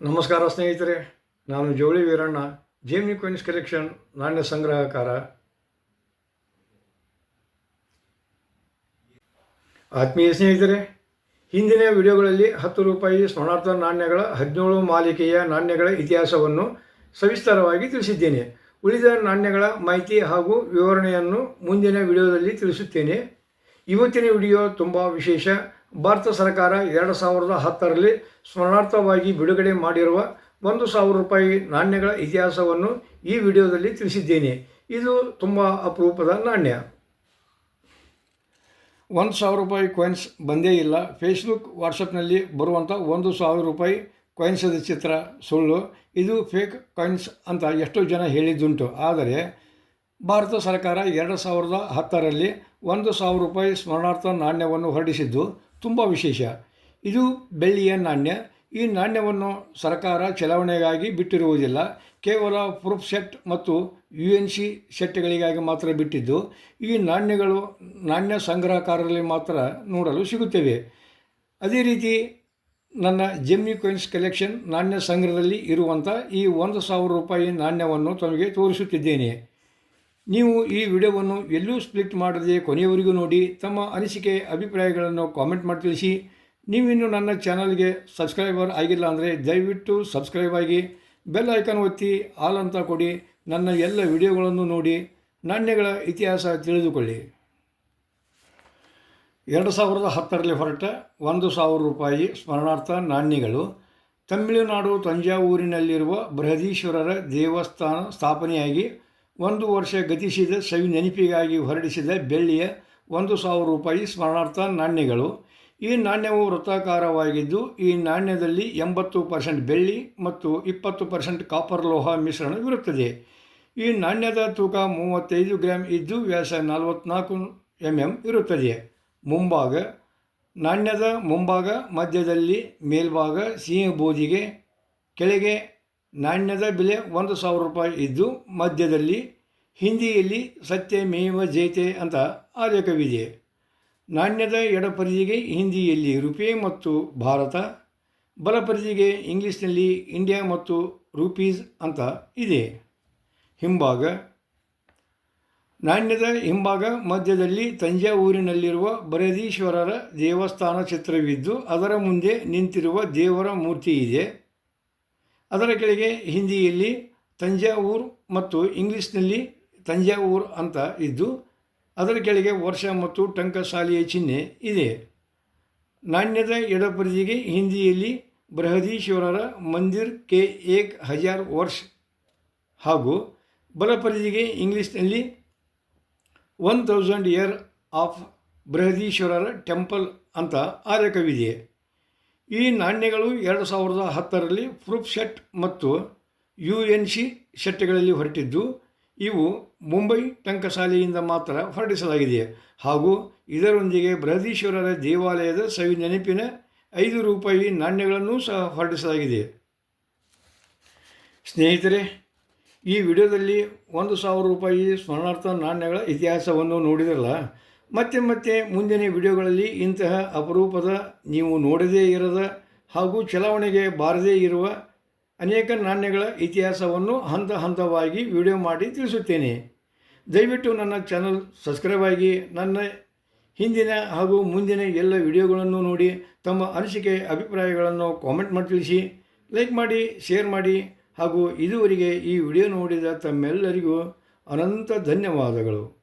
ನಮಸ್ಕಾರ ಸ್ನೇಹಿತರೆ, ನಾನು ಜೋಳಿ ವೀರಣ್ಣ, ಜೇಮ್ನಿ ಕ್ವೀನ್ಸ್ ಕಲೆಕ್ಷನ್ ನಾಣ್ಯ ಸಂಗ್ರಹಕಾರ. ಆತ್ಮೀಯ ಸ್ನೇಹಿತರೆ, ಹಿಂದಿನ ವಿಡಿಯೋಗಳಲ್ಲಿ ಹತ್ತು ರೂಪಾಯಿ ಸ್ಮರಣಾರ್ಥ ನಾಣ್ಯಗಳ ಹದಿನೇಳು ಮಾಲಿಕೆಯ ನಾಣ್ಯಗಳ ಇತಿಹಾಸವನ್ನು ಸವಿಸ್ತಾರವಾಗಿ ತಿಳಿಸಿದ್ದೇನೆ. ಉಳಿದ ನಾಣ್ಯಗಳ ಮಾಹಿತಿ ಹಾಗೂ ವಿವರಣೆಯನ್ನು ಮುಂದಿನ ವಿಡಿಯೋದಲ್ಲಿ ತಿಳಿಸುತ್ತೇನೆ. ಇವತ್ತಿನ ವಿಡಿಯೋ ತುಂಬ ವಿಶೇಷ. ಭಾರತ ಸರ್ಕಾರ ಎರಡು ಸಾವಿರದ ಹತ್ತರಲ್ಲಿ ಸ್ಮರಣಾರ್ಥವಾಗಿ ಬಿಡುಗಡೆ ಮಾಡಿರುವ ಒಂದು ಸಾವಿರ ರೂಪಾಯಿ ನಾಣ್ಯಗಳ ಇತಿಹಾಸವನ್ನು ಈ ವಿಡಿಯೋದಲ್ಲಿ ತಿಳಿಸಿದ್ದೇನೆ. ಇದು ತುಂಬ ಅಪರೂಪದ ನಾಣ್ಯ. ಒಂದು ಸಾವಿರ ರೂಪಾಯಿ ಕಾಯಿನ್ಸ್ ಬಂದೇ ಇಲ್ಲ. ಫೇಸ್ಬುಕ್ ವಾಟ್ಸಪ್ನಲ್ಲಿ ಬರುವಂಥ ಒಂದು ಸಾವಿರ ರೂಪಾಯಿ ಕಾಯಿನ್ಸದ ಚಿತ್ರ, ಸುಳ್ಳು. ಇದು ಫೇಕ್ ಕಾಯಿನ್ಸ್ ಅಂತ ಎಷ್ಟೋ ಜನ ಹೇಳಿದ್ದುಂಟು. ಆದರೆ, ಭಾರತ ಸರ್ಕಾರ ಎರಡು ಸಾವಿರದ ಹತ್ತರಲ್ಲಿ ಒಂದು ಸಾವಿರ ರೂಪಾಯಿ ಸ್ಮರಣಾರ್ಥ ನಾಣ್ಯವನ್ನು ಹೊರಡಿಸಿದ್ದು ತುಂಬ ವಿಶೇಷ. ಇದು ಬೆಳ್ಳಿಯ ನಾಣ್ಯ. ಈ ನಾಣ್ಯವನ್ನು ಸರ್ಕಾರ ಚಲಾವಣೆಗಾಗಿ ಬಿಟ್ಟಿರುವುದಿಲ್ಲ. ಕೇವಲ ಪ್ರೂಫ್ ಸೆಟ್ ಮತ್ತು ಯು ಎನ್ ಸಿ ಸೆಟ್ಗಳಿಗಾಗಿ ಮಾತ್ರ ಬಿಟ್ಟಿದ್ದು. ಈ ನಾಣ್ಯಗಳು ನಾಣ್ಯ ಸಂಗ್ರಹಕಾರರಲ್ಲಿ ಮಾತ್ರ ನೋಡಲು ಸಿಗುತ್ತವೆ. ಅದೇ ರೀತಿ ನನ್ನ ಜೆಮ್ಮಿ ಕಾಯಿನ್ಸ್ ಕಲೆಕ್ಷನ್ ನಾಣ್ಯ ಸಂಗ್ರಹದಲ್ಲಿ ಇರುವಂಥ ಈ ಒಂದು ಸಾವಿರ ರೂಪಾಯಿ ನಾಣ್ಯವನ್ನು ತಮಗೆ ತೋರಿಸುತ್ತಿದ್ದೇನೆ. ನೀವು ಈ ವಿಡಿಯೋವನ್ನು ಎಲ್ಲೂ ಸ್ಪ್ಲಿಟ್ ಮಾಡದೆ ಕೊನೆಯವರೆಗೂ ನೋಡಿ ತಮ್ಮ ಅನಿಸಿಕೆ, ಅಭಿಪ್ರಾಯಗಳನ್ನು ಕಾಮೆಂಟ್ ಮಾಡಿ ತಿಳಿಸಿ. ನೀವಿನ್ನು ನನ್ನ ಚಾನಲ್ಗೆ ಸಬ್ಸ್ಕ್ರೈಬರ್ ಆಗಿಲ್ಲ ಅಂದರೆ ದಯವಿಟ್ಟು ಸಬ್ಸ್ಕ್ರೈಬ್ ಆಗಿ ಬೆಲ್ ಐಕಾನ್ ಒತ್ತಿ ಆಲ್ ಅಂತ ಕೊಡಿ, ನನ್ನ ಎಲ್ಲ ವಿಡಿಯೋಗಳನ್ನು ನೋಡಿ, ನಾಣ್ಯಗಳ ಇತಿಹಾಸ ತಿಳಿದುಕೊಳ್ಳಿ. ಎರಡು ಸಾವಿರದ ಹತ್ತರಲ್ಲಿ ಹೊರಟ ಒಂದು ಸಾವಿರ ರೂಪಾಯಿ ಸ್ಮರಣಾರ್ಥ ನಾಣ್ಯಗಳು. ತಮಿಳುನಾಡು ತಂಜಾವೂರಿನಲ್ಲಿರುವ ಬೃಹದೀಶ್ವರರ ದೇವಸ್ಥಾನ ಸ್ಥಾಪನೆಯಾಗಿ ಒಂದು ವರ್ಷ ಗತಿಸಿದ ಸವಿ ನೆನಪಿಗಾಗಿ ಹೊರಡಿಸಿದ ಬೆಳ್ಳಿಯ ಒಂದು ಸಾವಿರ ರೂಪಾಯಿ ಸ್ಮರಣಾರ್ಥ ನಾಣ್ಯಗಳು. ಈ ನಾಣ್ಯವು ವೃತ್ತಾಕಾರವಾಗಿದ್ದು, ಈ ನಾಣ್ಯದಲ್ಲಿ ಎಂಬತ್ತು ಪರ್ಸೆಂಟ್ ಬೆಳ್ಳಿ ಮತ್ತು ಇಪ್ಪತ್ತು ಪರ್ಸೆಂಟ್ ಕಾಪರ್ ಲೋಹ ಮಿಶ್ರಣವಿರುತ್ತದೆ ಈ ನಾಣ್ಯದ ತೂಕ ಮೂವತ್ತೈದು ಗ್ರಾಮ್ ಇದ್ದು, ವ್ಯಾಸ ನಲವತ್ನಾಲ್ಕು ಎಂ ಎಂ ಇರುತ್ತದೆ. ಮುಂಭಾಗ, ನಾಣ್ಯದ ಮುಂಭಾಗ, ಮಧ್ಯದಲ್ಲಿ ಮೇಲ್ಭಾಗ ಸಿಂಹ ಬೂದಿಗೆ ಕೆಳಗೆ ನಾಣ್ಯದ ಬೆಲೆ ಒಂದು ಸಾವಿರ ರೂಪಾಯಿ ಇದ್ದು ಮಧ್ಯದಲ್ಲಿ ಹಿಂದಿಯಲ್ಲಿ ಸತ್ಯಮೇವ ಜಯತೆ ಅಂತ ಆಲೇಖವಿದೆ. ನಾಣ್ಯದ ಎಡಪರಿಧಿಗೆ ಹಿಂದಿಯಲ್ಲಿ ರುಪೇ ಮತ್ತು ಭಾರತ, ಬಲಪರಿಧಿಗೆ ಇಂಗ್ಲೀಷ್ನಲ್ಲಿ ಇಂಡಿಯಾ ಮತ್ತು ರೂಪೀಸ್ ಅಂತ ಇದೆ. ಹಿಂಭಾಗ, ನಾಣ್ಯದ ಹಿಂಭಾಗ ಮಧ್ಯದಲ್ಲಿ ತಂಜಾವೂರಿನಲ್ಲಿರುವ ಬರದೀಶ್ವರರ ದೇವಸ್ಥಾನ ಚಿತ್ರವಿದ್ದು ಅದರ ಮುಂದೆ ನಿಂತಿರುವ ದೇವರ ಮೂರ್ತಿ ಇದೆ. ಅದರ ಕೆಳಗೆ ಹಿಂದಿಯಲ್ಲಿ ತಂಜಾವೂರ್ ಮತ್ತು ಇಂಗ್ಲೀಷ್ನಲ್ಲಿ ತಂಜಾವೂರ್ ಅಂತ ಇದ್ದು, ಅದರ ಕೆಳಗೆ ವರ್ಷ ಮತ್ತು ಟಂಕಶಾಲೆಯ ಚಿಹ್ನೆ ಇದೆ. ನಾಣ್ಯದ ಎಡಪರಿಧಿಗೆ ಹಿಂದಿಯಲ್ಲಿ ಬೃಹದೀಶ್ವರರ ಮಂದಿರ್ ಕೆ ಏಕ್ ಹಜಾರ್ ವರ್ಷ ಹಾಗೂ ಬಲಪರಿಧಿಗೆ ಇಂಗ್ಲೀಷ್ನಲ್ಲಿ ಒನ್ ತೌಸಂಡ್ ಇಯರ್ ಆಫ್ ಬೃಹದೀಶ್ವರರ ಟೆಂಪಲ್ ಅಂತ ಆಲೇಖವಿದೆ ಈ ನಾಣ್ಯಗಳು ಎರಡು ಸಾವಿರದ ಹತ್ತರಲ್ಲಿ ಪ್ರೂಫ್ ಶೆಟ್ ಮತ್ತು ಯು ಎನ್ ಸಿ ಶೆಟ್ಗಳಲ್ಲಿ ಹೊರಟಿದ್ದು, ಇವು ಮುಂಬೈ ಟಂಕಸಾಲೆಯಿಂದ ಮಾತ್ರ ಹೊರಡಿಸಲಾಗಿದೆ. ಹಾಗೂ ಇದರೊಂದಿಗೆ ಬೃಹದೀಶ್ವರರ ದೇವಾಲಯದ ಸವಿ ನೆನಪಿನ ಐದು ರೂಪಾಯಿ ನಾಣ್ಯಗಳನ್ನೂ ಸಹ ಹೊರಡಿಸಲಾಗಿದೆ. ಸ್ನೇಹಿತರೆ, ಈ ವಿಡಿಯೋದಲ್ಲಿ ಒಂದು ಸಾವಿರ ರೂಪಾಯಿ ಸ್ಮರಣಾರ್ಥ ನಾಣ್ಯಗಳ ಇತಿಹಾಸವನ್ನು ನೋಡಿದ್ರಲ್ಲ? ಮತ್ತೆ ಮತ್ತೆ ಮುಂದಿನ ವಿಡಿಯೋಗಳಲ್ಲಿ ಇಂತಹ ಅಪರೂಪದ ನೀವು ನೋಡದೇ ಇರದ ಹಾಗೂ ಚಲಾವಣೆಗೆ ಬಾರದೇ ಇರುವ ಅನೇಕ ನಾಣ್ಯಗಳ ಇತಿಹಾಸವನ್ನು ಹಂತ ಹಂತವಾಗಿ ವಿಡಿಯೋ ಮಾಡಿ ತಿಳಿಸುತ್ತೇನೆ. ದಯವಿಟ್ಟು ನನ್ನ ಚಾನಲ್ ಸಬ್ಸ್ಕ್ರೈಬ್ ಆಗಿ ನನ್ನ ಹಿಂದಿನ ಹಾಗೂ ಮುಂದಿನ ಎಲ್ಲ ವಿಡಿಯೋಗಳನ್ನು ನೋಡಿ ತಮ್ಮ ಅನಿಸಿಕೆ, ಅಭಿಪ್ರಾಯಗಳನ್ನು ಕಾಮೆಂಟ್ ಮಾಡಿ ತಿಳಿಸಿ ಲೈಕ್ ಮಾಡಿ ಶೇರ್ ಮಾಡಿ ಹಾಗೂ ಇದುವರೆಗೆ ಈ ವಿಡಿಯೋ ನೋಡಿದ ತಮ್ಮೆಲ್ಲರಿಗೂ ಅನಂತ ಧನ್ಯವಾದಗಳು.